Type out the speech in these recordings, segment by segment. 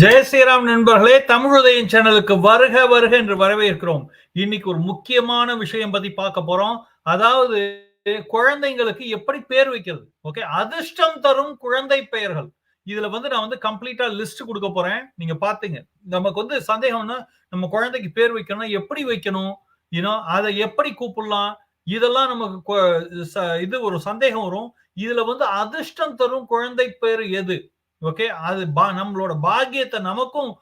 ஜெய ஸ்ரீராம் நண்பர்களே தமிழுதயம் சேனலுக்கு வருக வருக என்று வரவேற்கிறோம். இன்னைக்கு ஒரு முக்கியமான விஷயம் பத்தி பார்க்க போறோம். அதாவது குழந்தைங்களுக்கு எப்படி பேர் வைக்கிறது? ஓகே அதிர்ஷ்டம் தரும் குழந்தை பெயர்கள். இதுல வந்து நான் வந்து கம்ப்ளீட்டா லிஸ்ட் கொடுக்க போறேன். நீங்க பாத்தீங்க. நமக்கு வந்து சந்தேகம்னா நம்ம குழந்தைக்கு பேர் வைக்கணும்னா எப்படி வைக்கணும்? யூனோ அதை எப்படி கூப்பிடலாம்? இதெல்லாம் நமக்கு இது ஒரு சந்தேகம் வரும். இதுல வந்து அதிர்ஷ்டம் தரும் குழந்தை பேர் எது? ஓகே அது பா- நம்மளோட பாக்கியத்தை நமக்கும்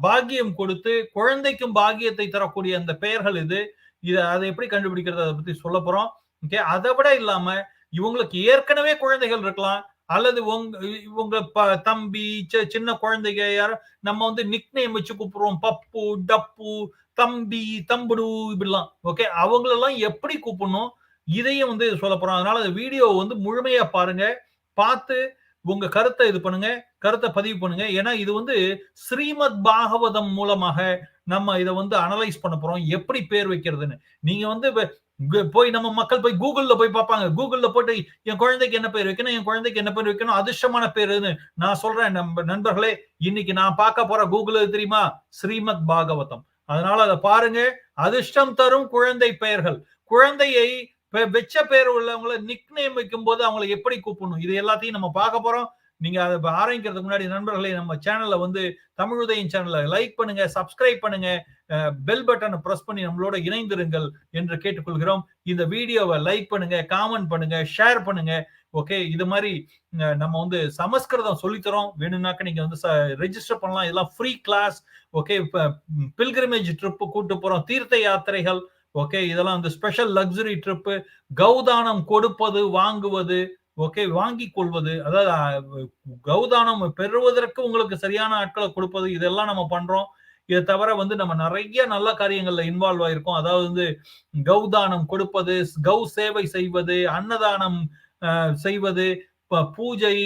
பாக்கியம் கொடுத்து குழந்தைக்கும் பாக்கியத்தை தரக்கூடிய அந்த பெயர்கள் இது. இதை அதை எப்படி கண்டுபிடிக்கிறது? அதை பத்தி சொல்ல போறோம். ஓகே அதை விட இல்லாம இவங்களுக்கு ஏற்கனவே குழந்தைகள் இருக்கலாம். அல்லது உங்க இவங்க ப- தம்பி சி- சின்ன குழந்தைங்க யாரும் நம்ம வந்து நிக்னேம் வச்சு கூப்பிடுறோம். பப்பு டப்பு தம்பி தம்புடு இப்படிலாம். ஓகே அவங்களெல்லாம் எப்படி கூப்பிடணும்? இதையும் வந்து சொல்ல போறோம். அதனால அந்த வீடியோ வந்து முழுமையா பாருங்க. பார்த்து உங்க கருத்தை இது பண்ணுங்க கருத்தை பதிவு பண்ணுங்க. ஏன்னா இது வந்து ஸ்ரீமத் பாகவதம் மூலமாக நம்ம இதை வந்து அனலைஸ் பண்ண போறோம். எப்படி பேர் வைக்கிறதுன்னு. நீங்க வந்து போய் நம்ம மக்கள் போய் கூகுள்ல போய் பார்ப்பாங்க. கூகுள்ல போட்டு என் குழந்தைக்கு என்ன பேர் வைக்கணும் என் குழந்தைக்கு என்ன பேர் வைக்கணும் அதிர்ஷ்டமான பேருன்னு நான் சொல்றேன் நம்ம நண்பர்களே. இன்னைக்கு நான் பார்க்க போற கூகுள் தெரியுமா? ஸ்ரீமத் பாகவதம். அதனால அதை பாருங்க. அதிர்ஷ்டம் தரும் குழந்தை பெயர்கள். குழந்தையை இப்போ வெச்ச பேர் உள்ளவங்கள நிக் நேம் வைக்கும் போது அவங்கள எப்படி கூப்பிடணும்? இது எல்லாத்தையும் நம்ம பார்க்க போறோம். நீங்க அதை ஆரம்பிக்கிறதுக்கு முன்னாடி நண்பர்களே நம்ம சேனல்ல வந்து தமிழ் உதயம் சேனலை லைக் பண்ணுங்க சப்ஸ்கிரைப் பண்ணுங்க பெல் பட்டனை ப்ரெஸ் பண்ணி நம்மளோட இணைந்திருங்கள் என்று கேட்டுக்கொள்கிறோம். இந்த வீடியோவை லைக் பண்ணுங்க காமெண்ட் பண்ணுங்க ஷேர் பண்ணுங்க. ஓகே? இது மாதிரி நம்ம வந்து சமஸ்கிருதம் சொல்லித்தரோம். வேணும்னாக்க நீங்க வந்து ரெஜிஸ்டர் பண்ணலாம். இதெல்லாம் ஃப்ரீ கிளாஸ் ஓகே? இப்போ பில்கிரிமேஜ் ட்ரிப்பு கூட்டு போறோம். தீர்த்த யாத்திரைகள். ஓகே இதெல்லாம் வந்து ஸ்பெஷல் லக்ஸுரி ட்ரிப்பு கௌதானம் கொடுப்பது வாங்குவது ஓகே வாங்கி கொள்வது அதாவது கௌதானம் பெறுவதற்கு உங்களுக்கு சரியான ஆட்களை கொடுப்பது இதெல்லாம் நம்ம பண்றோம். இதை தவிர வந்து நம்ம நிறைய நல்ல காரியங்கள்ல இன்வால்வ் ஆயிருக்கோம். அதாவது வந்து கௌதானம் கொடுப்பது கௌ சேவை செய்வது அன்னதானம் செய்வது ப- பூஜை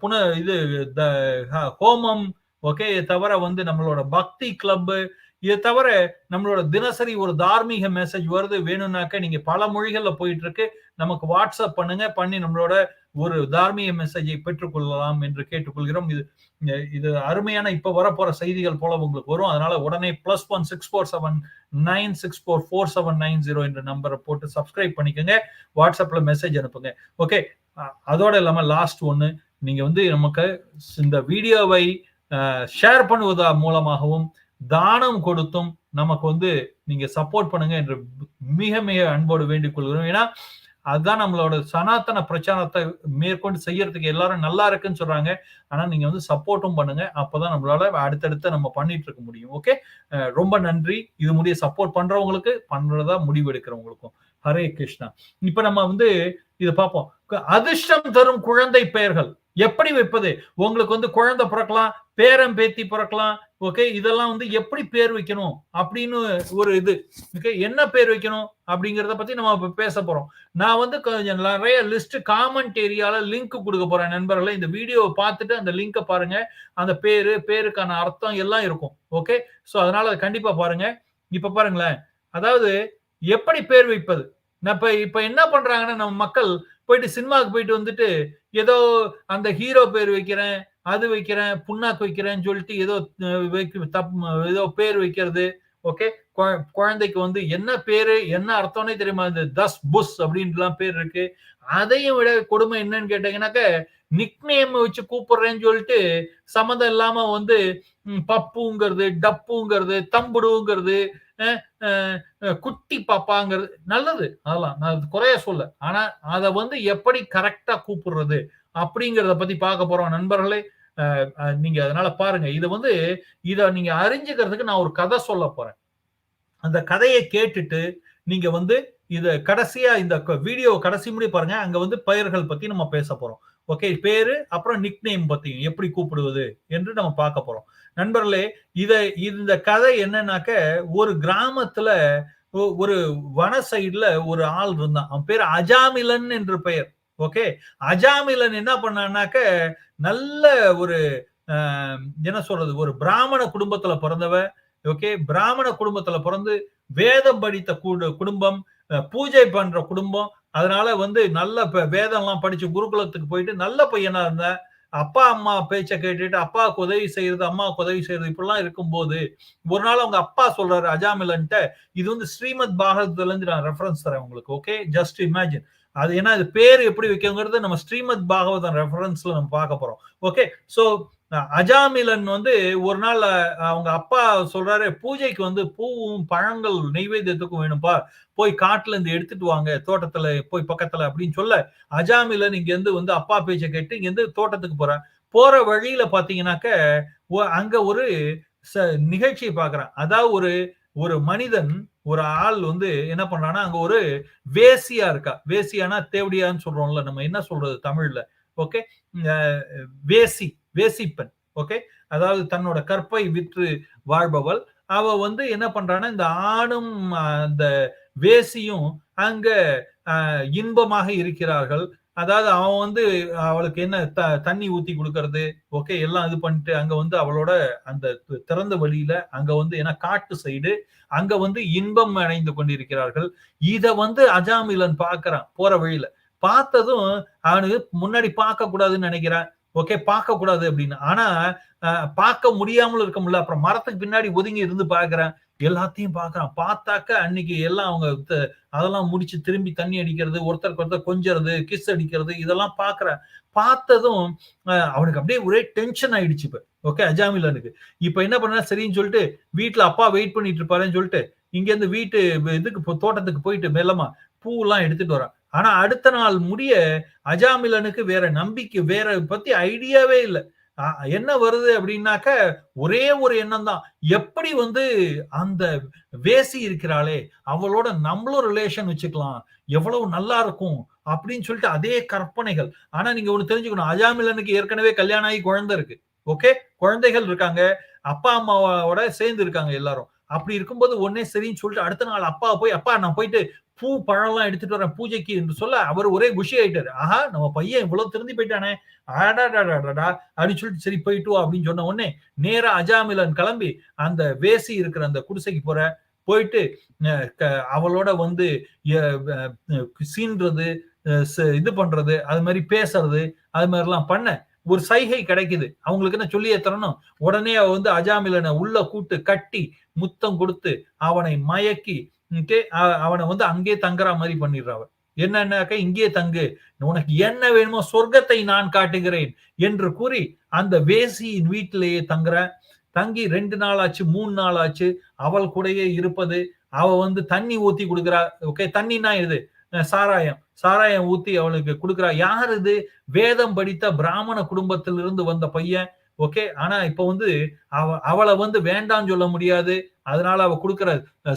புன இது த- ஹ- ஹோமம் ஓகே தவிர வந்து நம்மளோட பக்தி கிளப்பு இதை தவிர நம்மளோட தினசரி ஒரு தார்மீக மெசேஜ் வருது வேணும்னாக்க நீங்க பல மொழிகள்ல போயிட்டு இருக்கு நமக்கு வாட்ஸ்அப் பண்ணுங்க பண்ணி நம்மளோட ஒரு தார்மீக மெசேஜை பெற்றுக்கொள்ளலாம் என்று கேட்டுக்கொள்கிறோம். இது இது அருமையான இப்ப வரப்போற செய்திகள் போல உங்களுக்கு வரும். அதனால உடனே plus one six four seven nine six four four seven nine zero என்ற நம்பரை போட்டு சப்ஸ்கிரைப் பண்ணிக்கோங்க. வாட்ஸ்அப்ல மெசேஜ் அனுப்புங்க. ஓகே அதோட இல்லாம லாஸ்ட் ஒன்னு நீங்க வந்து நமக்கு இந்த வீடியோவை ஷேர் பண்ணுவதா மூலமாகவும் தானம் கொடுத்தும் நமக்கு வந்து நீங்க சப்போர்ட் பண்ணுங்க என்று மிக மிக அன்போடு வேண்டிக் கொள்கிறோம். ஏன்னா அதுதான் நம்மளோட சனாதன பிரச்சாரத்தை மேற்கொண்டு செய்யறதுக்கு எல்லாரும் நல்லா இருக்குன்னு சொல்றாங்க. ஆனா நீங்க வந்து சப்போர்ட்டும் பண்ணுங்க. அப்பதான் நம்மளால அடுத்தடுத்து நம்ம பண்ணிட்டு இருக்க முடியும். ஓகே ரொம்ப நன்றி. இது முடிய சப்போர்ட் பண்றவங்களுக்கு பண்றதா முடிவு எடுக்கிறவங்களுக்கும். ஹரே கிருஷ்ணா. இப்ப நம்ம வந்து இதை பார்ப்போம். அதிர்ஷ்டம் தரும் குழந்தை பெயர்கள். எப்படி வைப்பது? உங்களுக்கு வந்து குழந்தை பிறக்கலாம் பேரம் பேத்தி பிறக்கலாம். ஓகே இதெல்லாம் வந்து எப்படி பேர் வைக்கணும்? அப்படின்னு ஒரு இது. ஓகே என்ன பேர் வைக்கணும்? அப்படிங்கிறத பத்தி நம்ம இப்போ பேச போறோம். நான் வந்து கொஞ்சம் நிறைய லிஸ்ட் காமெண்ட் ஏரியால லிங்க் கொடுக்க போறேன் நண்பர்களே. இந்த வீடியோவை பார்த்துட்டு அந்த லிங்கை பாருங்க. அந்த பேரு பேருக்கான அர்த்தம் எல்லாம் இருக்கும். ஓகே ஸோ அதனால அதை கண்டிப்பா பாருங்க. இப்ப பாருங்களேன். அதாவது எப்படி பேர் வைப்பது? நான் இப்ப இப்ப என்ன பண்றாங்கன்னா நம்ம மக்கள் போயிட்டு சினிமாவுக்கு போயிட்டு வந்துட்டு ஏதோ அந்த ஹீரோ பேர் வைக்கிறேன். அது வைக்கிறேன் புண்ணாக்கு வைக்கிறேன்னு சொல்லிட்டு ஏதோ வைக்க தப் ஏதோ பேர் வைக்கிறது. ஓகே? குழந்தைக்கு வந்து என்ன பேரு என்ன அர்த்தம்னே தெரியுமா இந்த தஸ் புஸ் அப்படின்ட்டுலாம் பேர் இருக்கு. அதையும் விட கொடுமை என்னன்னு கேட்டீங்கன்னாக்க நிக் நேம் வச்சு கூப்பிடுறேன்னு சொல்லிட்டு சம்மந்தம் இல்லாம வந்து பப்புங்கிறது டப்புங்கிறது தம்புடுங்கிறது குட்டி பாப்பாங்கிறது நல்லது. அதெல்லாம் நான் குறைய சொல்ல. ஆனா அதை வந்து எப்படி கரெக்டா கூப்பிடுறது? அப்படிங்கிறத பத்தி பார்க்க போறோம். நண்பர்களே நீங்க அதனால பாருங்க. இதை வந்து இத நீங்க அறிஞ்சுக்கிறதுக்கு நான் ஒரு கதை சொல்ல போறேன். அந்த கதையை கேட்டுட்டு நீங்க வந்து இத கடைசியா இந்த வீடியோ கடைசி முடி பாருங்க. அங்க வந்து பெயர்கள் பத்தி நம்ம பேச போறோம். ஓகே பேரு அப்புறம் நிக் நேம் பத்தியும் எப்படி கூப்பிடுவது என்று நம்ம பார்க்க போறோம். நண்பர்களே இத இந்த கதை என்னன்னாக்க ஒரு கிராமத்துல ஒ- ஒரு வன சைடுல ஒரு ஆள் இருந்தான். அவன் பேர் அஜாமிலன் என்று பெயர். ஓகே அஜாமிலன் என்ன பண்ணானாக்க நல்ல ஒரு என்ன சொல்றது ஒரு பிராமண குடும்பத்துல பிறந்தவ ஓகே பிராமண குடும்பத்துல பிறந்து வேதம் படித்த குடும்பம் பூஜை பண்ற குடும்பம் அதனால வந்து நல்ல வேதம்லாம் வேதம் எல்லாம் படிச்சு குருகுலத்துக்கு போயிட்டு நல்ல பையனா இருந்த அப்பா அம்மா பேச்ச கேட்டுட்டு அப்பாவுக்கு உதவி செய்யறது அம்மாவுக்கு உதவி செய்யறது இப்படிலாம் இருக்கும்போது ஒரு நாள் அவங்க அப்பா சொல்றாரு அஜாமிலன்ட்ட இது வந்து ஸ்ரீமத் பாகவத்துல இருந்து நான் ரெஃபரன்ஸ் தரேன் உங்களுக்கு ஓகே ஜஸ்ட் இமேஜின் அது ஏன்னா அது பேர் எப்படி வைக்கங்கிறது நம்ம ஸ்ரீமத் பாகவதன் ரெஃபரன்ஸ்ல நம்ம பார்க்க போறோம். ஓகே சோ அஜாமிலன் வந்து ஒரு நாள் அவங்க அப்பா சொல்றாரு பூஜைக்கு வந்து பூவும் பழங்கள் நெய்வேத்தியத்துக்கும் வேணும்பா. போய் காட்டுல இருந்து எடுத்துட்டு வாங்க தோட்டத்துல போய் பக்கத்துல அப்படின்னு சொல்ல அஜாமிலன் இங்க இருந்து வந்து அப்பா பேச்சை கேட்டு இங்க இருந்து தோட்டத்துக்கு போறேன். போற வழியில பாத்தீங்கன்னாக்க அங்க ஒரு நிகழ்ச்சியை பாக்குறேன் அதாவது ஒரு ஒரு மனிதன் ஒரு ஆள் வந்து என்ன பண்றான்னா அங்க ஒரு வேசியா இருக்கா? வேசியானா தேவடியான்னு சொல்றோம்ல நம்ம என்ன சொல்றது தமிழ்ல? ஓகே? வேசி பெண் ஓகே? அதாவது தன்னோட கற்பை விற்று வாழ்பவள். அவ வந்து என்ன பண்றான்னா இந்த ஆணும் அந்த வேசியும் அங்க இன்பமாக இருக்கிறார்கள். அதாவது அவன் வந்து அவளுக்கு என்ன த தண்ணி ஊத்தி கொடுக்கறது ஓகே எல்லாம் இது பண்ணிட்டு அங்க வந்து அவளோட அந்த திறந்த வழியில அங்க வந்து ஏன்னா காட்டு சைடு அங்க வந்து இன்பம் அடைந்து கொண்டிருக்கிறார்கள். இத வந்து அஜாமிலன் பாக்குறான் போற வழியில. பார்த்ததும் அவனுக்கு முன்னாடி பார்க்க கூடாதுன்னு நினைக்கிறான். ஓகே பார்க்க கூடாது அப்படின்னு. ஆனா பார்க்க முடியாமல் இருக்க முடியல. அப்புறம் மரத்துக்கு பின்னாடி ஒதுங்கி இருந்து பாக்குறேன் எல்லாத்தையும் பாக்குறான் பார்த்தாக்க அன்னைக்கு எல்லாம் அவங்க அதெல்லாம் முடிச்சு திரும்பி தண்ணி அடிக்கிறது ஒருத்தருக்கு ஒருத்தர் கொஞ்சறது கிஸ் அடிக்கிறது இதெல்லாம் பாக்குறேன் பார்த்ததும் அவனுக்கு அப்படியே ஒரே டென்ஷன் ஆயிடுச்சு இப்ப. ஓகே அஜாமிலனுக்கு. இப்ப என்ன பண்ண சரின்னு சொல்லிட்டு வீட்டுல அப்பா வெயிட் பண்ணிட்டு இருப்பாருன்னு சொல்லிட்டு இங்க இருந்து வீட்டு இதுக்கு தோட்டத்துக்கு போயிட்டு மெல்லமா பூ எல்லாம் எடுத்துட்டு வரான். ஆனா அடுத்த நாள் முடிய அஜாமிலனுக்கு வேற நம்பிக்கை வேற பத்தி ஐடியாவே இல்லை. என்ன வருது அப்படின்னாக்க ஒரே ஒரு எண்ணம் தான். எப்படி வந்து அந்த வேசி இருக்கிறாளே அவளோட நம்மளும் ரிலேஷன் வச்சுக்கலாம். எவ்வளவு நல்லா இருக்கும் அப்படின்னு சொல்லிட்டு அதே கற்பனைகள். ஆனா நீங்க ஒண்ணு தெரிஞ்சுக்கணும். அஜாமிலனுக்கு ஏற்கனவே கல்யாணம் ஆகி குழந்தை இருக்கு. ஓகே? குழந்தைகள் இருக்காங்க. அப்பா அம்மாவோட சேர்ந்து இருக்காங்க எல்லாரும். அப்படி இருக்கும்போது ஒன்னே சரின்னு சொல்லிட்டு அடுத்த நாள் அப்பா போய் அப்பா நான் போயிட்டு பூ பழம்லாம் எடுத்துட்டு வரேன் பூஜைக்கு என்று சொல்ல அவர் ஒரே குஷி ஆயிட்டாரு. ஆஹா நம்ம பையன் இவ்வளவு திருந்தி போயிட்டானே. ஆடாடாடாடா அப்படின்னு சொல்லிட்டு சரி போயிட்டு அப்படின்னு சொன்ன உடனே நேரா அஜாமிலன் கிளம்பி அந்த வேசி இருக்கிற அந்த குடிசைக்கு போற போயிட்டு அவளோட வந்து சீன்றது இது பண்றது அது மாதிரி பேசுறது அது மாதிரிலாம் பண்ண ஒரு சைகை கிடைக்குது. அவங்களுக்கு என்ன சொல்லியே தரணும்? உடனே அவ வந்து அஜாமிலனை உள்ள கூட்டு கட்டி முத்தம் கொடுத்து அவனை மயக்கி அவனை வந்து அங்கே தங்குற மாதிரி பண்ணிடுறவ என்னன்னாக்க இங்கே தங்கு. உனக்கு என்ன வேணுமோ சொர்க்கத்தை நான் காட்டுகிறேன் என்று கூறி அந்த வேசியின் வீட்டிலேயே தங்குற தங்கி ரெண்டு நாள் ஆச்சு மூணு நாள் ஆச்சு அவள் கூடயே இருப்பது அவ வந்து தண்ணி ஊத்தி கொடுக்குறா. ஓகே தண்ணினா இது சாராயம். சாராயம் ஊத்தி அவளுக்கு கொடுக்குறா. யார் இது? வேதம் படித்த பிராமண குடும்பத்திலிருந்து வந்த பையன். ஓகே ஆனா இப்ப வந்து அவ அவளை வந்து வேண்டாம்னு சொல்ல முடியாது. அதனால அவ கொடுக்கிற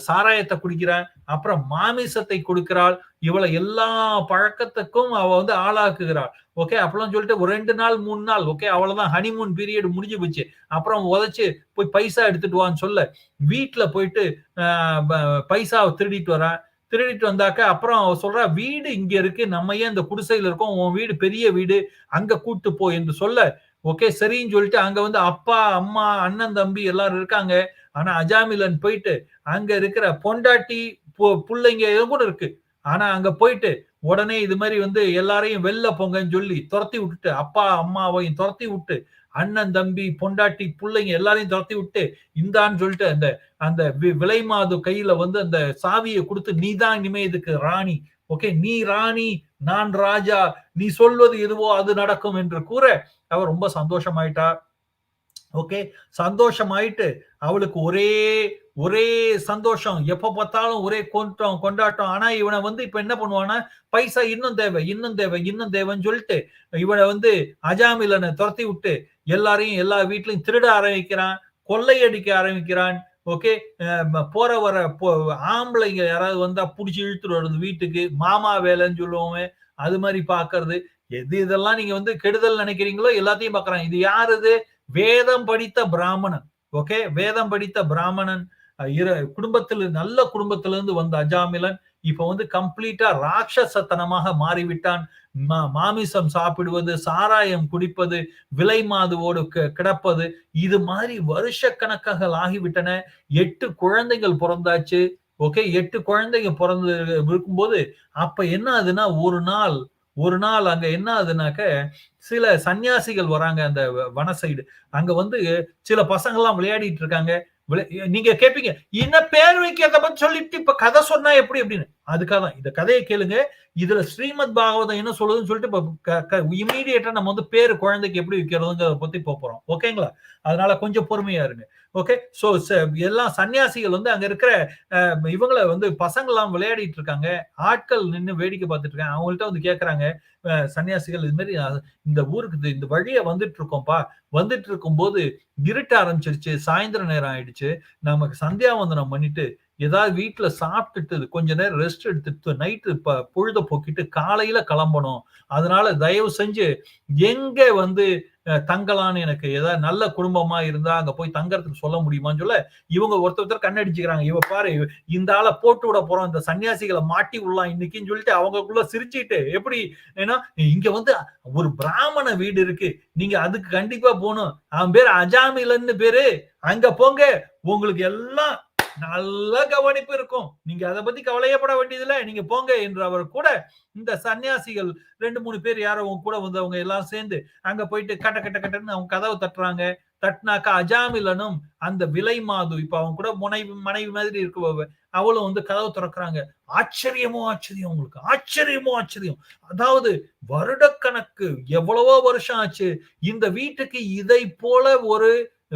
சாராயத்தை குடிக்கிறான். அப்புறம் மாமிசத்தை கொடுக்கிறாள். இவளை எல்லா பழக்கத்துக்கும் அவ வந்து ஆளாக்குகிறாள். ஓகே அப்பெல்லாம் சொல்லிட்டு ஒரு ரெண்டு நாள் மூணு நாள் ஓகே அவ்வளவுதான். ஹனிமூன் பீரியட் முடிஞ்சு போச்சு. அப்புறம் உதச்சு போய் பைசா எடுத்துட்டு வான்னு சொல்ல. வீட்டுல போயிட்டு பைசாவை திருடிட்டு வரான் திருடிட்டு வந்தாக்க அப்புறம் அவ சொல்றா வீடு இங்க இருக்கு. நம்ம ஏன் இந்த குடிசையில இருக்கோம்? உன் வீடு பெரிய வீடு. அங்க கூட்டு போ என்று சொல்ல. ஓகே சரின்னு சொல்லிட்டு அங்க வந்து அப்பா அம்மா அண்ணன் தம்பி எல்லாரும் இருக்காங்க. ஆனா அஜாமிலன் போயிட்டு அங்க இருக்கிற பொண்டாட்டி பிள்ளைங்க கூட இருக்கு. ஆனா அங்க போயிட்டு உடனே இது மாதிரி வந்து எல்லாரையும் வெளில போங்கன்னு சொல்லி துரத்தி விட்டுட்டு அப்பா அம்மாவையும் துரத்தி விட்டு அண்ணன் தம்பி பொண்டாட்டி பிள்ளைங்க எல்லாரையும் துரத்தி விட்டு இந்தான்னு சொல்லிட்டு அந்த அந்த விலை மாது கையில வந்து அந்த சாவியை கொடுத்து நீதான் இனிமே இதுக்கு ராணி. ஓகே நீ ராணி நான் ராஜா. நீ சொல்வது எதுவோ அது நடக்கும் என்று கூற அவ ரொம்ப சந்தோஷமாயிட்டா. ஓகே? சந்தோஷமாயிட்டு அவளுக்கு ஒரே ஒரே சந்தோஷம். எப்ப பார்த்தாலும் ஒரே கொண்டாட்டம் கொண்டாட்டம். ஆனா இவனை வந்து இப்ப என்ன பண்ணுவானா பைசா இன்னும் தேவை இன்னும் தேவை இன்னும் தேவைன்னு சொல்லிட்டு இவனை வந்து அஜாமிலனை துரத்தி விட்டு எல்லாரையும் எல்லா வீட்லயும் திருட ஆரம்பிக்கிறான் கொள்ளையடிக்க ஆரம்பிக்கிறான். ஓகே? போற வர ஆம்பளைங்க யாராவது வந்தா புடிச்சு இழுத்துட்டு வருது வீட்டுக்கு. மாமா வேலைன்னு சொல்லுவோமே அது மாதிரி பாக்குறது எது இதெல்லாம் நீங்க வந்து கெடுதல் நினைக்கிறீங்களோ எல்லாத்தையும் பாக்குறாங்க இது யாருது வேதம் படித்த பிராமணன். ஓகே வேதம் படித்த பிராமணன் குடும்பத்தில் நல்ல குடும்பத்திலிருந்து வந்த அஜாமிலன் இப்ப வந்து கம்ப்ளீட்டா ராட்சசத்தனமாக மாறிவிட்டான். மாமிசம் சாப்பிடுவது சாராயம் குடிப்பது விலை மாதுவோடு கிடப்பது இது மாதிரி வருஷ கணக்காக ஆகிவிட்டன. எட்டு குழந்தைகள் பிறந்தாச்சு. ஓகே எட்டு குழந்தைங்க பிறந்து இருக்கும்போது அப்ப என்ன ஆகுதுன்னா ஒரு நாள் ஒரு நாள் அங்க என்ன ஆகுதுனாக்க சில சன்னியாசிகள் வராங்க அந்த வன சைடு அங்க வந்து சில பசங்க எல்லாம் விளையாடிட்டு இருக்காங்க. நீங்க கேட்பீங்க என்ன பேர் வைக்கிறத பத்தி சொல்லிட்டு இப்ப கதை சொன்னா எப்படி? அப்படின்னு. அதுக்காக தான் இந்த கதையை கேளுங்க. இதுல ஸ்ரீமத் பாகவதம் என்ன சொல்லுதுன்னு சொல்லிட்டு இப்ப இமீடியட்டா நம்ம வந்து பேர் குழந்தைக்கு எப்படி வைக்கிறதுங்கிறத பத்தி போறோம் ஓகேங்களா? அதனால கொஞ்சம் பொறுமையா இருங்க. ஓகே? ஸோ எல்லாம் சன்னியாசிகள் வந்து அங்க இருக்கிற இவங்களை வந்து பசங்க எல்லாம் விளையாடிட்டு இருக்காங்க. ஆட்கள் நின்று வேடிக்கை பார்த்துட்டு இருக்காங்க. அவங்கள்ட்ட வந்து கேட்கறாங்க சன்னியாசிகள் இது மாதிரி இந்த ஊருக்கு இந்த வழியை வந்துட்டு இருக்கோம்ப்பா. வந்துட்டு இருக்கும் போது இருட்ட ஆரம்பிச்சிருச்சு. சாயந்தர நேரம் ஆயிடுச்சு. நமக்கு சந்தியாவந்தனம் பண்ணிட்டு ஏதாவது வீட்டில் சாப்பிட்டுட்டு கொஞ்ச நேரம் ரெஸ்ட் எடுத்துட்டு நைட்டு பொழுத போக்கிட்டு காலையில கிளம்பணும். அதனால தயவு செஞ்சு எங்க வந்து தங்கலான்னு எனக்கு ஏதாவது நல்ல குடும்பமா இருந்தா அங்க போய் தங்கறதுக்கு சொல்ல முடியுமான்னு சொல்ல இவங்க ஒருத்தர் ஒருத்தர் கண்ணடிச்சுக்கிறாங்க. இவ பாரு இந்த ஆளை போட்டு விட போறோம். இந்த சன்னியாசிகளை மாட்டி விடலாம் இன்னைக்குன்னு சொல்லிட்டு அவங்களுக்குள்ள சிரிச்சுட்டு எப்படி ஏன்னா இங்க வந்து ஒரு பிராமண வீடு இருக்கு. நீங்க அதுக்கு கண்டிப்பா போகணும். அவன் பேர் அஜாமிலன்னு பேரு. அங்க போங்க. உங்களுக்கு எல்லாம் நல்ல கவனிப்பு இருக்கும். நீங்க அதை பத்தி கவலையப்பட வேண்டியதில்லை. நீங்க போங்க என்று அவர் கூட இந்த சன்னியாசிகள் ரெண்டு மூணு பேர் யாரோ கூட வந்தவங்க எல்லாம் சேர்ந்து அங்க போயிட்டு கட்ட கட்ட கட்டன்னு அவங்க கதவை தட்டுறாங்க. தட்டினாக்கா அஜாமிலனும் அந்த விலை மாது இப்ப அவங்க கூட முனைவி மனைவி மாதிரி இருக்கு அவளும் வந்து கதவு திறக்கிறாங்க. ஆச்சரியமோ ஆச்சரியம் உங்களுக்கு? ஆச்சரியமோ ஆச்சரியம்? அதாவது வருடக்கணக்கு எவ்வளவோ வருஷம் ஆச்சு. இந்த வீட்டுக்கு இதை போல ஒரு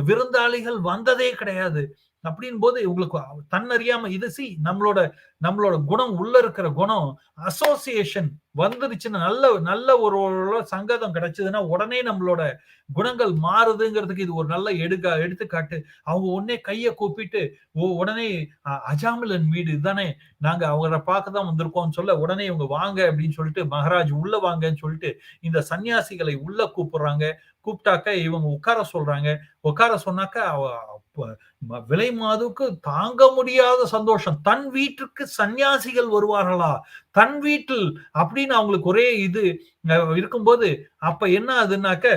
விருந்தாளிகள் வந்ததே கிடையாது. அப்படின் போது இவங்களுக்கு தன்னறியாம இது சி நம்மளோட நம்மளோட குணம் உள்ள இருக்கிற குணம் அசோசியேஷன் வந்துருச்சுன்னா நல்ல நல்ல ஒரு சங்கதம் கிடைச்சதுன்னா உடனே நம்மளோட குணங்கள் மாறுதுங்கிறதுக்கு இது ஒரு நல்ல எடுக்கா எடுத்துக்காட்டு. அவங்க உடனே கையை கூப்பிட்டு உடனே அஜாமிலன் வீடு இதுதானே? நாங்க அவங்கள பார்க்க தான் வந்திருக்கோம்னு சொல்ல உடனே இவங்க வாங்க அப்படின்னு சொல்லிட்டு மகாராஜ் உள்ள வாங்கன்னு சொல்லிட்டு இந்த சன்னியாசிகளை உள்ள கூப்பிடுறாங்க. கூப்பிட்டாக்க இவங்க உட்கார சொல்றாங்க. உட்கார சொன்னாக்க விலை மாதுக்கு தாங்க முடியாத சந்தோஷம். தன் வீட்டுக்கு சன்னியாசிகள் வருவார்களா? தன் வீட்டில் அப்படின்னு அவங்களுக்கு ஒரே இது இருக்கும்போது அப்ப என்ன ஆகுதுன்னாக்க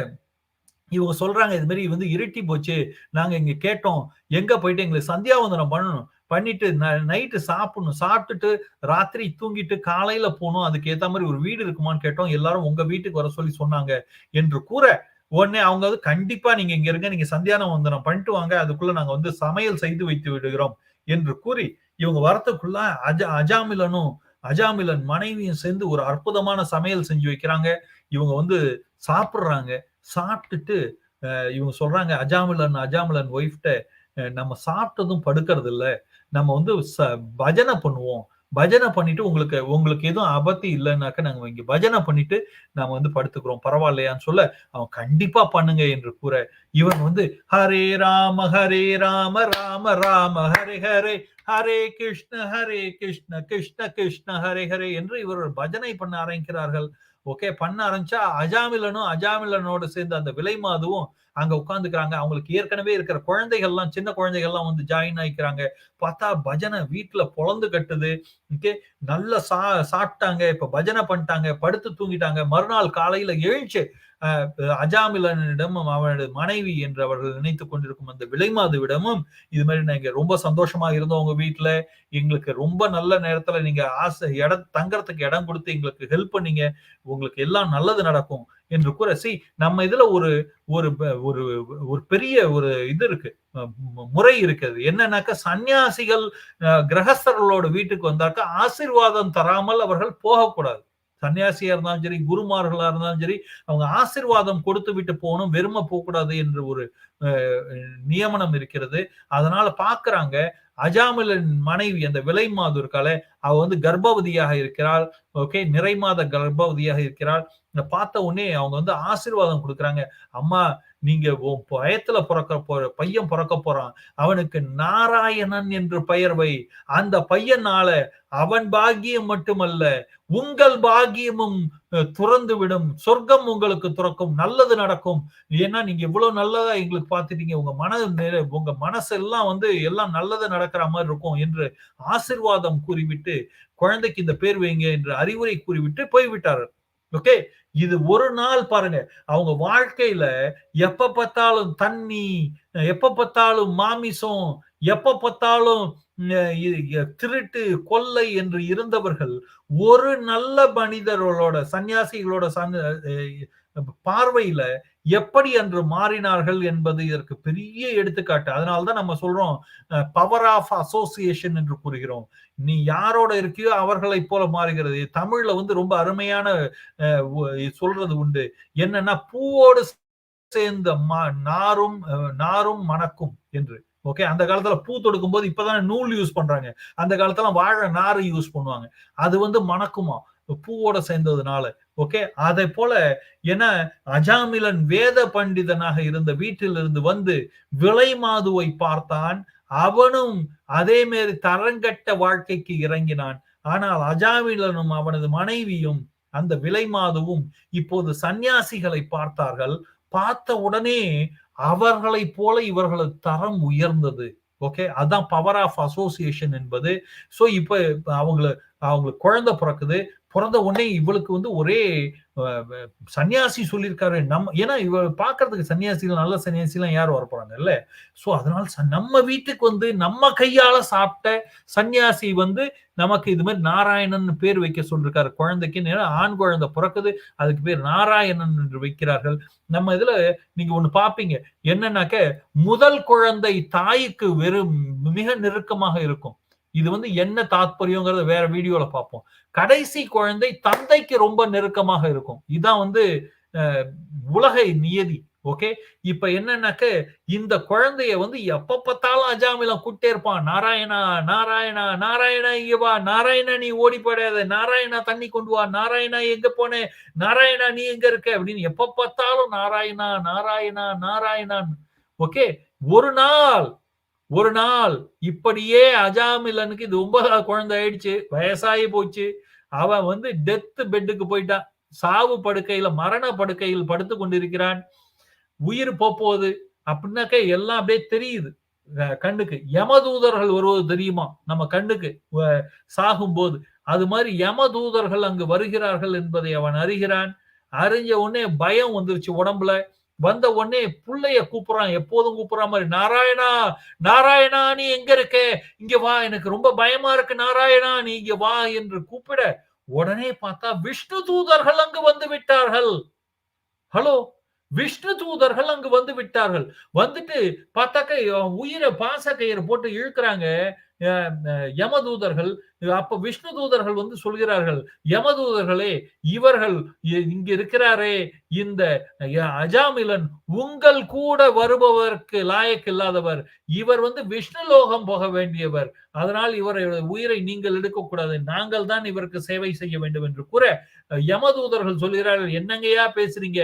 இவங்க சொல்றாங்க இது மாதிரி வந்து இருட்டி போச்சு. நாங்க இங்க கேட்டோம். எங்க போயிட்டு எங்களுக்கு சந்தியாவந்தனம் பண்ணணும். பண்ணிட்டு நைட்டு சாப்பிடணும். சாப்பிட்டுட்டு ராத்திரி தூங்கிட்டு காலையில போகணும். அதுக்கு ஏத்த மாதிரி ஒரு வீடு இருக்குமான்னு கேட்டோம். எல்லாரும் உங்க வீட்டுக்கு வர சொல்லி சொன்னாங்க என்று கூற உடனே அவங்க வந்து கண்டிப்பா நீங்க இங்க இருங்க நீங்க சந்தியான வந்தனம் பண்ணிட்டு வாங்க அதுக்குள்ள நாங்க வந்து சமையல் செய்து வைத்து விடுகிறோம் என்று கூறி இவங்க வரத்துக்குள்ள அஜா அஜாமிலனும் அஜாமிலன் மனைவியும் சேர்ந்து ஒரு அற்புதமான சமையல் செஞ்சு வைக்கிறாங்க. இவங்க வந்து சாப்பிடுறாங்க. சாப்பிட்டுட்டு இவங்க சொல்றாங்க அஜாமிலன் அஜாமிலன் ஒய்ஃப்ட நம்ம சாப்பிட்டதும் படுக்கிறது இல்லை நம்ம வந்து பஜனை பண்ணுவோம். பஜனை பண்ணிட்டு உங்களுக்கு உங்களுக்கு எதுவும் ஆபத்து இல்லைன்னாக்க நாங்க இங்க பஜனை பண்ணிட்டு நாம வந்து படுத்துக்கிறோம். பரவாயில்லையான்னு சொல்ல அவன் கண்டிப்பா பண்ணுங்க என்று கூற இவன் வந்து ஹரே ராம ஹரே ராம ராம ராம ஹரே ஹரே ஹரே கிருஷ்ண ஹரே கிருஷ்ண கிருஷ்ண கிருஷ்ண ஹரே ஹரே என்று இவர் பஜனை பண்ண ஆரம்பிக்கிறார்கள். ஓகே பண்ண ஆரம்பிச்சா அஜாமிலனும் அஜாமிலனோட சேர்ந்து அந்த விலை மாதுவும் அங்க உட்காந்துக்கிறாங்க அவங்களுக்கு ஏற்கனவே இருக்கிற குழந்தைகள்லாம் சின்ன குழந்தைகள்லாம் வந்து ஜாயின் ஆயிக்கிறாங்க. பார்த்தா பஜனை வீட்டுல பொழந்து கட்டுது. ஓகே நல்ல சா சாப்பிட்டாங்க இப்ப பஜனை பண்ணிட்டாங்க படுத்து தூங்கிட்டாங்க. மறுநாள் காலையில எழுச்சு அஜாமிலனிடமும் அவனது மனைவி என்று அவர்கள் நினைத்து கொண்டிருக்கும் அந்த விலைமாதுவிடமும் இது மாதிரி நாங்க ரொம்ப சந்தோஷமா இருந்தோம் உங்க வீட்டுல எங்களுக்கு ரொம்ப நல்ல நேரத்துல நீங்க ஆசை இடம் தங்கறதுக்கு இடம் கொடுத்து எங்களுக்கு ஹெல்ப் பண்ணீங்க. உங்களுக்கு எல்லாம் நல்லது நடக்கும் என்று கூற சி நம்ம இதுல ஒரு ஒரு ஒரு ஒரு பெரிய ஒரு இது இருக்கு. முறை இருக்குது என்னன்னாக்கா சன்னியாசிகள் கிரகஸ்தர்களோட வீட்டுக்கு வந்தாக்க ஆசிர்வாதம் தராமல் அவர்கள் போகக்கூடாது. சன்னியாசியா இருந்தாலும் சரி குருமார்களா இருந்தாலும் சரி அவங்க ஆசிர்வாதம் கொடுத்து விட்டு போகணும் வெறும போகக்கூடாது என்று ஒரு நியமனம் இருக்கிறது. அதனால பாக்குறாங்க அஜாமிலின் மனைவி அந்த விலை மாது இருக்கால அவ வந்து கர்ப்பவதியாக இருக்கிறாள். ஓகே? நிறை மாத கர்ப்பவதியாக இருக்கிறாள். பார்த்த உடனே அவங்க வந்து ஆசீர்வாதம் கொடுக்குறாங்க. அம்மா நீங்க பயத்துல பிறக்க போற பையன் பிறக்க போறான். அவனுக்கு நாராயணன் என்று பெயர் வை. அந்த பையனால அவன் பாகியம் மட்டுமல்ல உங்கள் பாகியமும் துறந்து விடும் சொர்க்கம் உங்களுக்கு துறக்கும். நல்லது நடக்கும். ஏன்னா நீங்க இவ்வளவு நல்லதா எங்களுக்கு பார்த்துட்டீங்க. உங்க மன உங்க மனசெல்லாம் வந்து எல்லாம் நல்லது நடக்கிற மாதிரி இருக்கும் என்று ஆசிர்வாதம் கூறிவிட்டு குழந்தைக்கு இந்த பேர் வைங்க என்று அறிவுரை கூறிவிட்டு போய்விட்டார்கள். ஓகே இது ஒரு நாள் பாருங்க. அவங்க வாழ்க்கையில எப்ப பார்த்தாலும் தண்ணி எப்ப பார்த்தாலும் மாமிசம் எப்ப பார்த்தாலும் திருட்டு கொள்ளை என்று இருந்தவர்கள் ஒரு நல்ல மனிதர்களோட சன்னியாசிகளோட பார்வையில எப்படி அன்று மாறினார்கள் என்பது இதற்கு பெரிய எடுத்துக்காட்டு. அதனால்தான் நம்ம சொல்றோம் பவர் ஆஃப் அசோசியேஷன் என்று கூறுகிறோம். நீ யாரோட இருக்கியோ அவர்களை போல மாறுகிறது. தமிழ்ல வந்து ரொம்ப அருமையான சொல்றது உண்டு. என்னன்னா பூவோடு சேர்ந்த நாரும் நாரும் மணக்கும் என்று. ஓகே? அந்த காலத்துல பூ தொடுக்கும் போது இப்பதானே நூல் யூஸ் பண்றாங்க. அந்த காலத்துல வாழை நாறு யூஸ் பண்ணுவாங்க. அது வந்து மணக்குமா? பூவோட சேர்ந்ததுனால ஓகே அதை போல என அஜாமிலன் வேத பண்டிதனாக இருந்த வீட்டில் இருந்து வந்து விலை மாதுவை பார்த்தான். அவனும் அதே மாரி தரங்கட்ட வாழ்க்கைக்கு இறங்கினான். ஆனால் அஜாமிலனும் அவனது மனைவியும் அந்த விலை மாதுவும் இப்போது சந்நியாசிகளை பார்த்தார்கள். பார்த்த உடனே அவர்களை போல இவர்களது தரம் உயர்ந்தது ஓகே அதான் பவர் ஆஃப் அசோசியேஷன் என்பது. ஸோ இப்போ அவங்கள அவங்களுக்கு குழந்தை பிறக்குது. பிறந்த உடனே இவளுக்கு வந்து ஒரே சன்னியாசி சொல்லியிருக்காரு. நம்ம ஏன்னா இவ பாக்குறதுக்கு சன்னியாசிகள் நல்ல சன்னியாசிலாம் யாரும் வர போறாங்க இல்ல சோ அதனால நம்ம வீட்டுக்கு வந்து நம்ம கையால சாப்பிட்ட சன்னியாசி வந்து நமக்கு இது மாதிரி நாராயணன் பேர் வைக்க சொல்லிருக்காரு. குழந்தைக்கு ஆண் குழந்தை பிறக்குது அதுக்கு பேர் நாராயணன் என்று வைக்கிறார்கள். நம்ம இதுல நீங்க ஒண்ணு பாப்பீங்க. என்னன்னாக்க முதல் குழந்தை தாய்க்கு வெறும் மிக நெருக்கமாக இருக்கும். இது வந்து என்ன தாத்பரியங்கிறத வேற வீடியோல பார்ப்போம். கடைசி குழந்தை தந்தைக்கு ரொம்ப நெருக்கமாக இருக்கும். இதான் வந்து உலக நியதி ஓகே? இப்ப என்னன்னாக்க இந்த குழந்தைய வந்து எப்ப பார்த்தாலும் அஜாமிலம் கூட்டே இருப்பான். நாராயணா நாராயணா நாராயணா இங்க வா நாராயணா நீ ஓடி போடாத நாராயணா தண்ணி கொண்டு வா நாராயணா எங்க போனே நாராயணா நீ எங்க இருக்க அப்படின்னு எப்ப பார்த்தாலும் நாராயணா நாராயணா நாராயணான் ஓகே? ஒரு நாள் ஒரு நாள் இப்படியே அஜாமிலனுக்கு இது ஒன்பதாவது குழந்தை ஆயிடுச்சு வயசாகி போச்சு. அவன் வந்து டெத் பெட்டுக்கு போயிட்டான் சாவு படுக்கையில மரண படுக்கையில் படுத்து கொண்டிருக்கிறான். உயிர் போப்போகுது அப்படின்னாக்க எல்லாம் அப்படியே தெரியுது. கண்ணுக்கு. யமதூதர்கள் வருவது தெரியுமா? நம்ம கண்ணுக்கு சாகும் போது அது மாதிரி யமதூதர்கள் அங்கு வருகிறார்கள் என்பதை அவன் அறிகிறான். அறிஞ்ச உடனே பயம் வந்துருச்சு உடம்புல. வந்த உடனே பிள்ளைய கூப்பிடுறான். எப்போதும் கூப்பிடுற மாதிரி நாராயணா நாராயணா நீ எங்க இருக்க? இங்க வா எனக்கு ரொம்ப பயமா இருக்கு. நாராயணா நீ இங்க வா என்று கூப்பிட உடனே பார்த்தா விஷ்ணு தூதர்கள் அங்கு வந்து விட்டார்கள். ஹலோ விஷ்ணு தூதர்கள் அங்கு வந்து விட்டார்கள். வந்துட்டு பார்த்தாக்க உயிரை பாச கயிறு போட்டு இழுக்கிறாங்க. யமதூதர்கள் அப்ப விஷ்ணு தூதர்கள் வந்து சொல்கிறார்கள் யமதூதர்களே இவர்கள் இங்க இருக்கிறாரே இந்த அஜாமிலன் உங்கள் கூட வருபவருக்கு லாயக்கு இல்லாதவர். இவர் வந்து விஷ்ணு லோகம் போக வேண்டியவர். அதனால் இவரை உயிரை நீங்கள் எடுக்கக்கூடாது. நாங்கள் தான் இவருக்கு சேவை செய்ய வேண்டும் என்று கூற யமதூதர்கள் சொல்கிறார்கள் என்னங்கய்யா பேசுறீங்க?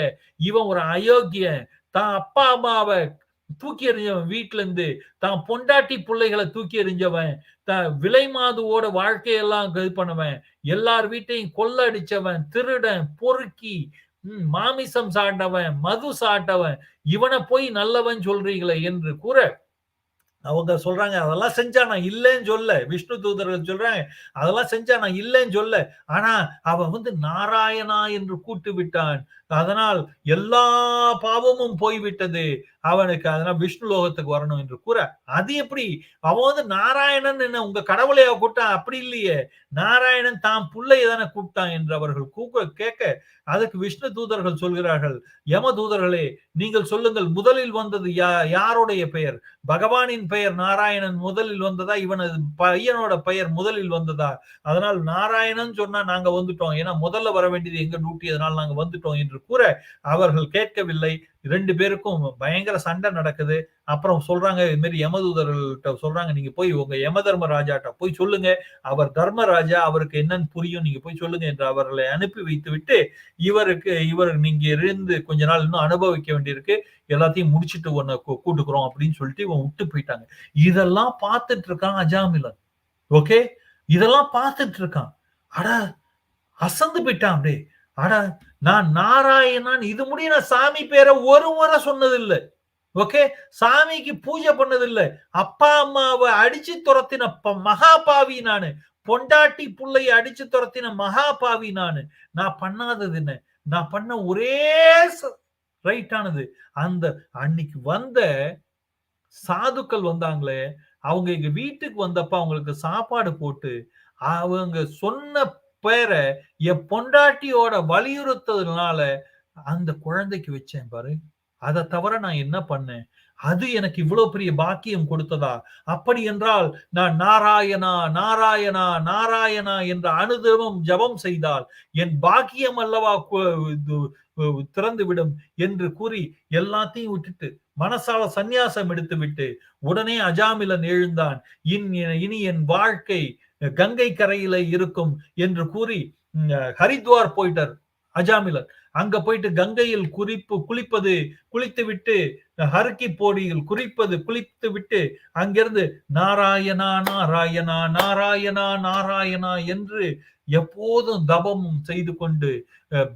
இவன் ஒரு அயோக்கிய தான் அப்பா அம்மாவை தூக்கி எறிஞ்சவன் வீட்டுல இருந்து தான் பொண்டாட்டி பிள்ளைகளை தூக்கி எறிஞ்சவன். தான் விலை மாதுவோட வாழ்க்கையெல்லாம் இது பண்ணவன். எல்லார் வீட்டையும் கொள்ள அடிச்சவன் திருடன் பொறுக்கி மாமிசம் சாண்டவன் மது சாட்டவன். இவனை போய் நல்லவன் சொல்றீங்களே என்று கூற அவங்க சொல்றாங்க அதெல்லாம் செஞ்சா நான் இல்லைன்னு சொல்ல. விஷ்ணு தூதர்கள் சொல்றாங்க அதெல்லாம் செஞ்சா நான் இல்லைன்னு சொல்ல. ஆனா அவன் வந்து நாராயணா என்று கூட்டு விட்டான். அதனால் எல்லா பாவமும் போய்விட்டது. அவனுக்கு அதனால் விஷ்ணு லோகத்துக்கு வரணும் என்று கூற அது எப்படி? அவன் வந்து நாராயணன் என்ன உங்க கடவுளையா கூட்டான் அப்படி இல்லையே. நாராயணன் தாம் பிள்ளை தானே கூப்பிட்டான்? என்று அவர்கள் கூக்க கேட்க அதுக்கு விஷ்ணு தூதர்கள் சொல்கிறார்கள் யம தூதர்களே நீங்கள் சொல்லுங்கள் முதலில் வந்தது யா யாருடைய பெயர்? பகவானின் பெயர் நாராயணன் முதலில் வந்ததா? இவனது பையனோட பெயர் முதலில் வந்ததா? அதனால் நாராயணன் சொன்னா நாங்க வந்துட்டோம். ஏன்னா முதல்ல வர வேண்டியது எங்க டூட்டி அதனால் நாங்க வந்துட்டோம் என்று கூற அவர்கள் கேட்கவில்லை. ரெண்டு பேருக்கும் பயங்கர சண்டை நடக்குது. அப்புறம் சொல்றாங்க இது மாதிரி யமதூதர்கள்ட்ட சொல்றாங்க நீங்க போய் உங்க யம தர்ம ராஜாட்ட போய் சொல்லுங்க. அவர் தர்மராஜா அவருக்கு என்னன்னு புரியும் நீங்க போய் சொல்லுங்க என்று அவர்களை அனுப்பி வைத்து விட்டு இவருக்கு இவர் நீங்க இருந்து கொஞ்ச நாள் இன்னும் அனுபவிக்க வேண்டியிருக்கு. எல்லாத்தையும் முடிச்சுட்டு உன்னை கூட்டுக்கிறோம் அப்படின்னு சொல்லிட்டு இவன் விட்டு போயிட்டாங்க. இதெல்லாம் பார்த்துட்டு இருக்கான் அஜாமிலன். ஓகே இதெல்லாம் பார்த்துட்டு இருக்கான். அட அசந்து போயிட்டான் அப்படியே. அட நான் நாராயணன் இது முடிய நான் சாமி பேரை ஒரு முறை சொன்னதில்லை. ஓகே? சாமிக்கு பூஜை பண்ணதில்லை. அப்பா அம்மாவை அடிச்சு துரத்தின மகாபாவி நானு. பொண்டாட்டி புள்ளைய அடிச்சு துரத்தின மகாபாவி நானு. நான் பண்ணாதது என்ன? நான் பண்ண ஒரே ரைட்டானது அந்த அன்னைக்கு வந்த சாதுக்கள் வந்தாங்களே அவங்க எங்க வீட்டுக்கு வந்தப்ப அவங்களுக்கு சாப்பாடு போட்டு அவங்க சொன்ன பேரை என் பொண்டாட்டியோட வலியுறுத்ததுனால அந்த குழந்தைக்கு வச்சேன் பாரு. அதை தவிர நான் என்ன பண்ணேன்? அது எனக்கு இவ்வளவு பெரிய பாக்கியம் கொடுத்ததா? அப்படி என்றால் நான் நாராயணா நாராயணா நாராயணா என்ற அனுதினமும் ஜபம் செய்தால் என் பாக்கியம் அல்லவா திறந்து விடும் என்று கூறி எல்லாத்தையும் விட்டுட்டு மனசால சந்நியாசம் எடுத்து விட்டு உடனே அஜாமிலன் எழுந்தான். இனி என் வாழ்க்கை கங்கை கரையில இருக்கும் என்று கூறி ஹரித்வார் போயிட்டார் அஜாமிலர். அங்க போயிட்டு கங்கையில் குறிப்பு குளிப்பது குளித்து விட்டு ஹருக்கி போடியில் குறிப்பது குளித்து விட்டு அங்கிருந்து நாராயணா நாராயணா நாராயணா நாராயணா என்று எப்போதும் தபமும் செய்து கொண்டு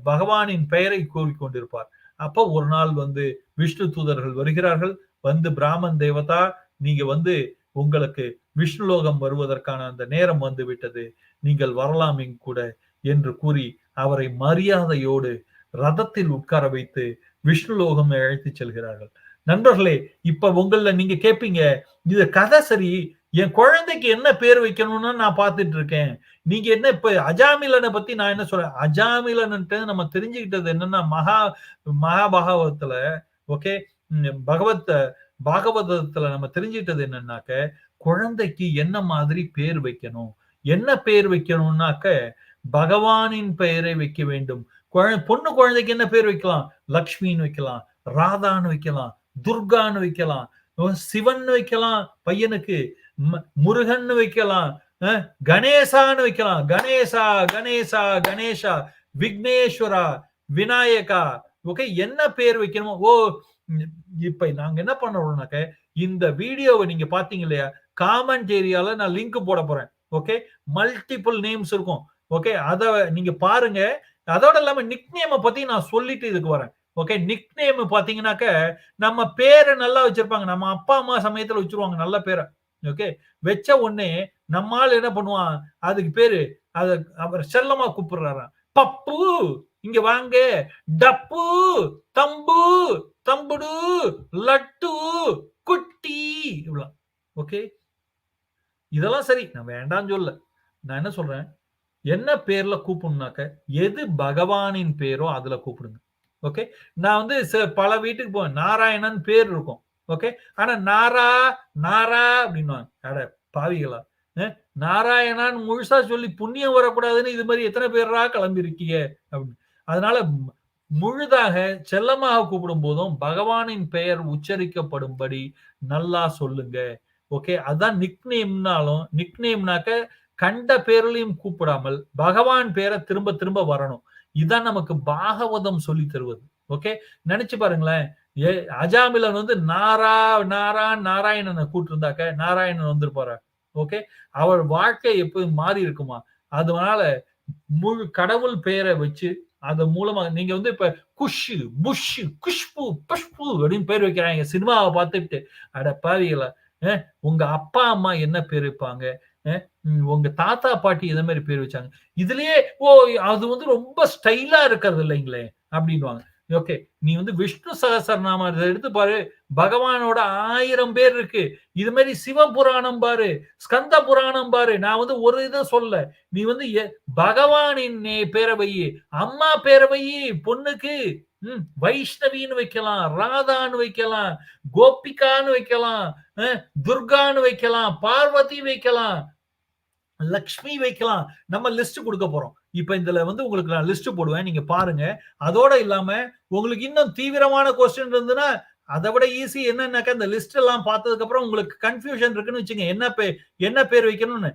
பகவானின் பெயரை கூறிக்கொண்டிருப்பார். அப்ப ஒரு நாள் வந்து விஷ்ணு தூதர்கள் வருகிறார்கள் வந்து பிராமன் தேவதா நீங்க வந்து உங்களுக்கு விஷ்ணுலோகம் வருவதற்கான அந்த நேரம் வந்து விட்டது நீங்கள் வரலாம் கூட என்று கூறி அவரை மரியாதையோடு ரதத்தில் உட்கார வைத்து விஷ்ணுலோகம் அழைத்து செல்கிறார்கள். நண்பர்களே இப்ப உங்கள நீங்க கேட்பீங்க இது கதை சரி என் குழந்தைக்கு என்ன பேர் வைக்கணும்னு நான் பார்த்துட்டு இருக்கேன் நீங்க என்ன இப்ப அஜாமிலனை பத்தி நான் என்ன சொல்றேன்? அஜாமிலன்ட்டு நம்ம தெரிஞ்சுக்கிட்டது என்னன்னா மகா மகாபாகவத்துல ஓகே பகவத் பாகவதத்துல நம்ம தெரிஞ்சுக்கிட்டது என்னன்னாக்க குழந்தைக்கு என்ன மாதிரி பேர் வைக்கணும்? என்ன பேர் வைக்கணும்னாக்க பகவானின் பெயரை வைக்க வேண்டும். பொண்ணு குழந்தைக்கு என்ன பேர் வைக்கலாம்? லக்ஷ்மின்னு வைக்கலாம் ராதான்னு வைக்கலாம் துர்கான்னு வைக்கலாம் சிவன் வைக்கலாம் பையனுக்கு முருகன் வைக்கலாம் கணேசான்னு வைக்கலாம். கணேசா கணேசா கணேசா விக்னேஸ்வரா விநாயகா ஓகே என்ன பேர் வைக்கணுமோ ஓ இப்ப நாங்க என்ன பண்ணணும்னாக்க இந்த வீடியோவை நீங்க பாத்தீங்க இல்லையா? காமெண்ட் ஏரியால நான் லிங்க் போட போறேன். ஓகே மல்டிபிள் நேம்ஸ் இருக்கும். ஓகே அத நீங்க பாருங்க. அதோட இல்லாம நிக் நேமை பத்தி நான் சொல்லிட்டு இதுக்கு வரேன். ஓகே நிக் நேம் பாத்தீங்கன்னாக்க நம்ம பேரை நல்லா வச்சிருப்பாங்க. நம்ம அப்பா அம்மா சமயத்துல வச்சிருவாங்க நல்ல பேரை. ஓகே வச்ச உடனே நம்மால் என்ன பண்ணுவான்? அதுக்கு பேரு அத அவர் செல்லமா கூப்பிடுறாராம். பப்பு! இங்க வாங்க. டப்பு! தம்பு! தம்புடு லட்டு குட்டி இவ்வளவு. ஓகே இதெல்லாம் சரி நான் வேண்டாம்னு சொல்ல நான் என்ன சொல்றேன்? என்ன பேர்ல கூப்பிடணும்னாக்க எது பகவானின் பேரோ அதுல கூப்பிடுங்க. ஓகே நான் வந்து பல வீட்டுக்கு போவேன். நாராயணன் பேர் இருக்கும். ஓகே ஆனா நாரா நாரா அப்படின்னு அட பாவிகளா. நாராயணான்னு முழுசா சொல்லி புண்ணியம் வரக்கூடாதுன்னு இது மாதிரி எத்தனை பேரா கிளம்பி இருக்கீங்க அப்படின்னு. அதனால முழுதாக செல்லமாக கூப்பிடும் போதும் பகவானின் பெயர் உச்சரிக்கப்படும்படி நல்லா சொல்லுங்க. ஓகே அதான் நிக் நிக்னேம்னாக்க கண்ட பேரிலையும் கூப்பிடாமல் பகவான் பேரை திரும்ப திரும்ப வரணும். இதான் நமக்கு பாகவதம் சொல்லி தருவது. ஓகே நினைச்சு பாருங்களேன். ஏ அஜாமிலன் வந்து நாரா நாரா நாராயணனை கூட்டிருந்தாக்க நாராயணன் வந்திருப்பாரு? ஓகே அவர் வாழ்க்கை எப்போதும் மாறி இருக்குமா? அதனால முழு கடவுள் பெயரை வச்சு அது மூலமா நீங்க வந்து இப்ப குஷு புஷ்ஷு குஷ்பு புஷ்பு அப்படின்னு பேர் வைக்கிறாங்க. சினிமாவை பார்த்துட்டு அட பாவிகளா உங்க அப்பா அம்மா என்ன பேர் வைப்பாங்க? உங்க தாத்தா பாட்டி இதை மாதிரி பேர் வச்சாங்க? இதுலயே ஓ அது வந்து ரொம்ப ஸ்டைலா இருக்கிறது இல்லைங்களே அப்படின்வாங்க ஓகே நீ வந்து விஷ்ணு சகசரநாம எடுத்து பாரு. பகவானோட ஆயிரம் பேர் இருக்கு. இது மாதிரி சிவ புராணம் பாரு. ஸ்கந்த புராணம் பாரு. நான் வந்து ஒரு இதை சொல்ல. நீ வந்து பகவானின் பேரவை அம்மா பேரவையி பொண்ணுக்கு உம் வைஷ்ணவின்னு வைக்கலாம் ராதான்னு வைக்கலாம் கோபிகான்னு வைக்கலாம் துர்கான்னு வைக்கலாம் பார்வதி வைக்கலாம் லக்ஷ்மி வைக்கலாம். நம்ம லிஸ்ட் கொடுக்க போறோம். இப்ப இதுல வந்து உங்களுக்கு நான் லிஸ்ட் போடுவேன். நீங்க பாருங்க. அதோட இல்லாம உங்களுக்கு இன்னும் தீவிரமான கொஸ்டின் இருந்துன்னா அதை விட ஈஸி என்னன்னாக்கா இந்த லிஸ்ட் எல்லாம் பார்த்ததுக்கு அப்புறம் உங்களுக்கு கன்ஃபியூஷன் இருக்குன்னு வச்சுங்க என்ன பேர் என்ன பேர் வைக்கணும்னு.